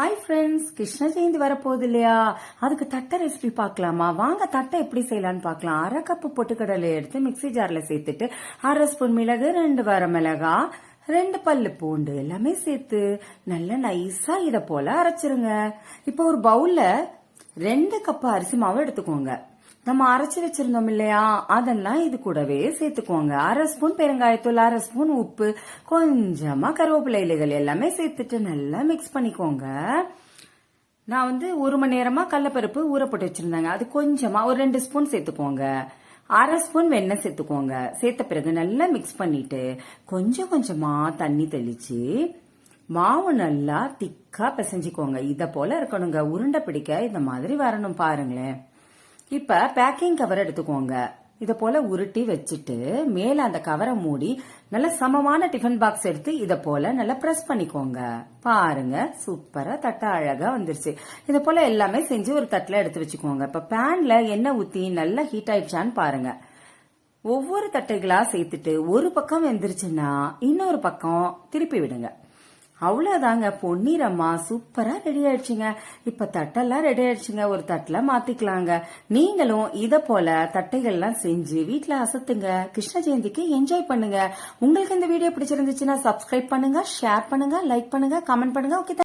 Hi friends Krishna Jayanthi வரப்போகுது இல்லையா? அதுக்கு தட்டை ரெசிபி பார்க்கலாமா? வாங்க தட்டை எப்படி செய்யலான்னு பார்க்கலாம். அரை கப்பு பொட்டுக்கடலை எடுத்து மிக்ஸி ஜாரில் சேர்த்துட்டு அரை ஸ்பூன் மிளகு ரெண்டு வர மிளகா ரெண்டு பல்லு பூண்டு எல்லாமே சேர்த்து நல்லா நைஸா இதை போல அரைச்சிருங்க. இப்போ ஒரு பவுல்ல ரெண்டு கப் அரிசி மாவு எடுத்துக்கோங்க. நம்ம அரைச்சி வச்சிருந்தோம் இல்லையா? அதெல்லாம் இது கூடவே சேர்த்துக்கோங்க. அரை ஸ்பூன் பெருங்காயத்தூள் அரை ஸ்பூன் உப்பு கொஞ்சமா கருவேப்பிலை இலைகள் எல்லாமே சேர்த்துட்டு நல்லா மிக்ஸ் பண்ணிக்கோங்க. நான் வந்து ஒரு மணி நேரமா கடலப்பருப்பு ஊற போட்டு வச்சிருந்தாங்க. அது கொஞ்சமா ஒரு ரெண்டு ஸ்பூன் சேர்த்துக்கோங்க. அரை ஸ்பூன் வெண்ணெய் சேர்த்துக்கோங்க. சேர்த்த பிறகு நல்லா மிக்ஸ் பண்ணிட்டு கொஞ்சம் கொஞ்சமா தண்ணி தெளிச்சு மாவு நல்லா திக்கா பிசைஞ்சுக்கோங்க. இத போல இருக்கணுங்க. உருண்டை பிடிக்க இந்த மாதிரி வரணும் பாருங்களேன். இப்ப பேக்கிங் கவர் எடுத்துக்கோங்க. இத போல உருட்டி வச்சுட்டு மேல அந்த கவரை மூடி நல்ல சமமான டிஃபன் பாக்ஸ் எடுத்து இத போல நல்லா பிரஸ் பண்ணிக்கோங்க. பாருங்க சூப்பரா தட்டை அழகா வந்துருச்சு. இத போல எல்லாமே செஞ்சு ஒரு தட்டுல எடுத்து வச்சுக்கோங்க. இப்ப பேன்ல எண்ணெய் ஊத்தி நல்லா ஹீட் ஆயிடுச்சான்னு பாருங்க. ஒவ்வொரு தட்டைகளா சேர்த்துட்டு ஒரு பக்கம் வெந்துருச்சுன்னா இன்னொரு பக்கம் திருப்பி விடுங்க. அவ்வளவுதாங்க பொன்னிறமா சூப்பரா ரெடி ஆயிடுச்சுங்க. இப்ப தட்டெல்லாம் ரெடி ஆயிடுச்சுங்க ஒரு தட்டுல மாத்திக்கலாங்க. நீங்களும் இத போல தட்டைகள்லாம் செஞ்சு வீட்டில் அசத்துங்க. கிருஷ்ண ஜெயந்திக்கு என்ஜாய் பண்ணுங்க. உங்களுக்கு இந்த வீடியோ பிடிச்சிருந்துச்சுன்னா சப்ஸ்கிரைப் பண்ணுங்க ஷேர் பண்ணுங்க லைக் பண்ணுங்க கமெண்ட் பண்ணுங்க. ஓகே